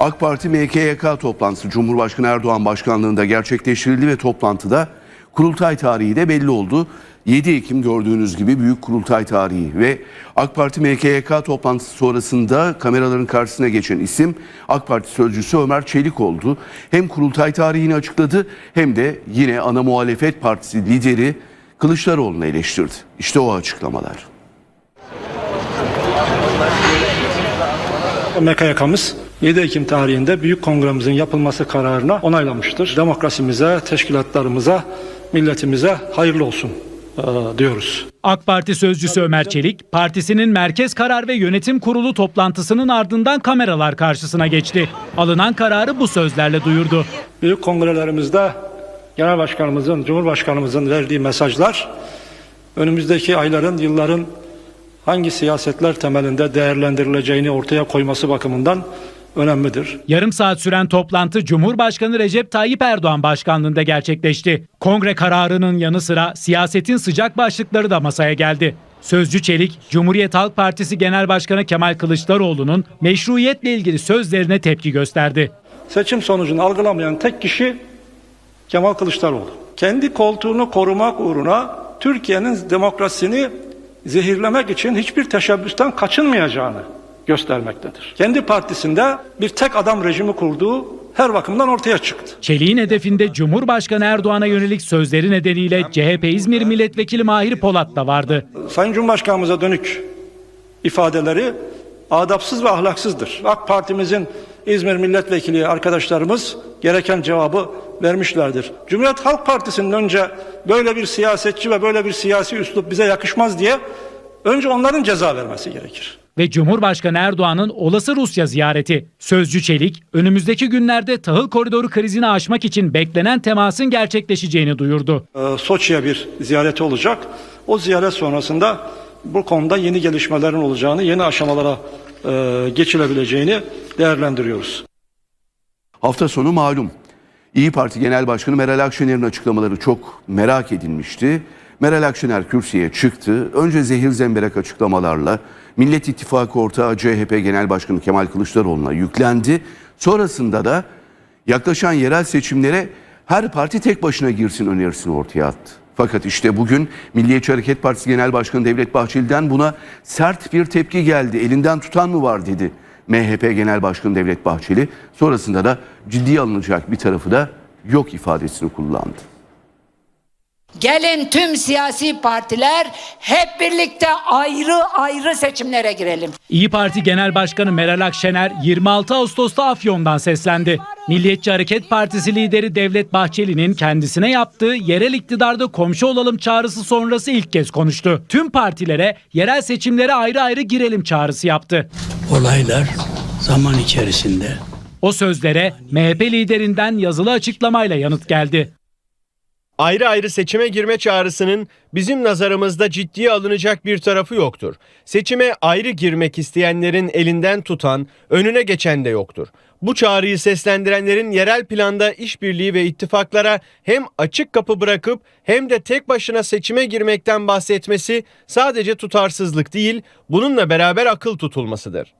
AK Parti MKYK toplantısı Cumhurbaşkanı Erdoğan başkanlığında gerçekleştirildi ve toplantıda kurultay tarihi de belli oldu. 7 Ekim gördüğünüz gibi büyük kurultay tarihi ve AK Parti MKYK toplantısı sonrasında kameraların karşısına geçen isim AK Parti sözcüsü Ömer Çelik oldu. Hem kurultay tarihini açıkladı hem de yine ana muhalefet partisi lideri Kılıçdaroğlu'nu eleştirdi. İşte o açıklamalar. MKYK'mız 7 Ekim tarihinde büyük kongremizin yapılması kararına onaylamıştır. Demokrasimize, teşkilatlarımıza, milletimize hayırlı olsun eee, diyoruz. AK Parti sözcüsü Ömer Çelik, partisinin Merkez Karar ve Yönetim Kurulu toplantısının ardından kameralar karşısına geçti. Alınan kararı bu sözlerle duyurdu. Büyük kongrelerimizde Genel Başkanımızın, Cumhurbaşkanımızın verdiği mesajlar önümüzdeki ayların, yılların hangi siyasetler temelinde değerlendirileceğini ortaya koyması bakımından önemlidir. Yarım saat süren toplantı Cumhurbaşkanı Recep Tayyip Erdoğan başkanlığında gerçekleşti. Kongre kararının yanı sıra siyasetin sıcak başlıkları da masaya geldi. Sözcü Çelik, Cumhuriyet Halk Partisi Genel Başkanı Kemal Kılıçdaroğlu'nun meşruiyetle ilgili sözlerine tepki gösterdi. Seçim sonucunu algılamayan tek kişi Kemal Kılıçdaroğlu. Kendi koltuğunu korumak uğruna Türkiye'nin demokrasisini zehirlemek için hiçbir teşebbüsten kaçınmayacağını göstermektedir. Kendi partisinde bir tek adam rejimi kurduğu her bakımdan ortaya çıktı. Çelik'in hedefinde Cumhurbaşkanı Erdoğan'a yönelik sözleri nedeniyle CHP İzmir Milletvekili Mahir Polat da vardı. Sayın Cumhurbaşkanımıza dönük ifadeleri adapsız ve ahlaksızdır. AK Partimizin İzmir milletvekili arkadaşlarımız gereken cevabı vermişlerdir. Cumhuriyet Halk Partisi'nin önce böyle bir siyasetçi ve böyle bir siyasi üslup bize yakışmaz diye önce onların ceza vermesi gerekir. ve Cumhurbaşkanı Erdoğan'ın olası Rusya ziyareti. Sözcü Çelik, önümüzdeki günlerde tahıl koridoru krizini aşmak için beklenen temasın gerçekleşeceğini duyurdu. Ee, Soçi'ye bir ziyareti olacak. O ziyaret sonrasında bu konuda yeni gelişmelerin olacağını, yeni aşamalara e, geçilebileceğini değerlendiriyoruz. Hafta sonu malum. İyi Parti Genel Başkanı Meral Akşener'in açıklamaları çok merak edilmişti. Meral Akşener kürsüye çıktı. Önce zehir zemberek açıklamalarla Millet İttifakı ortağı CHP Genel Başkanı Kemal Kılıçdaroğlu'na yüklendi. Sonrasında da yaklaşan yerel seçimlere her parti tek başına girsin önerisini ortaya attı. Fakat işte bugün Milliyetçi Hareket Partisi Genel Başkanı Devlet Bahçeli'den buna sert bir tepki geldi. Elinden tutan mı var dedi MHP Genel Başkanı Devlet Bahçeli. Sonrasında da ciddiye alınacak bir tarafı da yok ifadesini kullandı. Gelin tüm siyasi partiler hep birlikte ayrı ayrı seçimlere girelim. İyi Parti Genel Başkanı Meral Akşener 26 Ağustos'ta Afyon'dan seslendi. Milliyetçi Hareket Partisi lideri Devlet Bahçeli'nin kendisine yaptığı yerel iktidarda komşu olalım çağrısı sonrası ilk kez konuştu. Tüm partilere yerel seçimlere ayrı ayrı girelim çağrısı yaptı. olaylar zaman içerisinde O sözlere MHP liderinden yazılı açıklamayla yanıt geldi. Ayrı ayrı seçime girme çağrısının bizim nazarımızda ciddiye alınacak bir tarafı yoktur. Seçime ayrı girmek isteyenlerin elinden tutan, önüne geçen de yoktur. Bu çağrıyı seslendirenlerin yerel planda işbirliği ve ittifaklara hem açık kapı bırakıp hem de tek başına seçime girmekten bahsetmesi sadece tutarsızlık değil, bununla beraber akıl tutulmasıdır.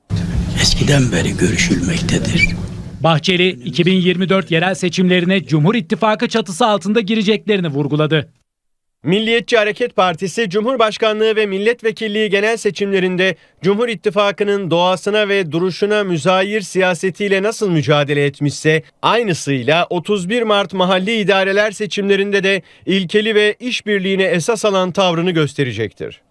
eskiden beri görüşülmektedir. Bahçeli 2024 yerel seçimlerine Cumhur İttifakı çatısı altında gireceklerini vurguladı. Milliyetçi Hareket Partisi Cumhurbaşkanlığı ve milletvekilliği genel seçimlerinde Cumhur İttifakı'nın doğasına ve duruşuna müzayir siyasetiyle nasıl mücadele etmişse aynısıyla 31 Mart mahalli idareler seçimlerinde de ilkeli ve işbirliğine esas alan tavrını gösterecektir.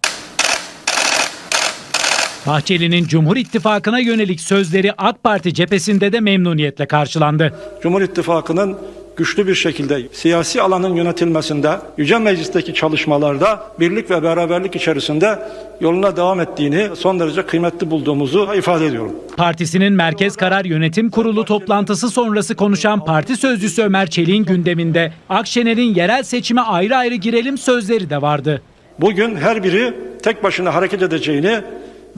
Bahçeli'nin Cumhur İttifakı'na yönelik sözleri AK Parti cephesinde de memnuniyetle karşılandı. Cumhur İttifakı'nın güçlü bir şekilde siyasi alanın yönetilmesinde, Yüce Meclis'teki çalışmalarda birlik ve beraberlik içerisinde yoluna devam ettiğini son derece kıymetli bulduğumuzu ifade ediyorum. Partisinin Merkez Karar Yönetim Kurulu toplantısı sonrası konuşan parti sözcüsü Ömer Çelik'in gündeminde Akşener'in yerel seçime ayrı ayrı girelim sözleri de vardı. Bugün her biri tek başına hareket edeceğini,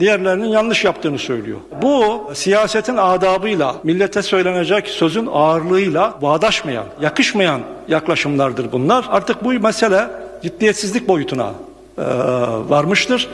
diğerlerinin yanlış yaptığını söylüyor. Bu siyasetin adabıyla, millete söylenecek sözün ağırlığıyla bağdaşmayan, yakışmayan yaklaşımlardır bunlar. Artık bu mesele ciddiyetsizlik boyutuna eee, varmıştır.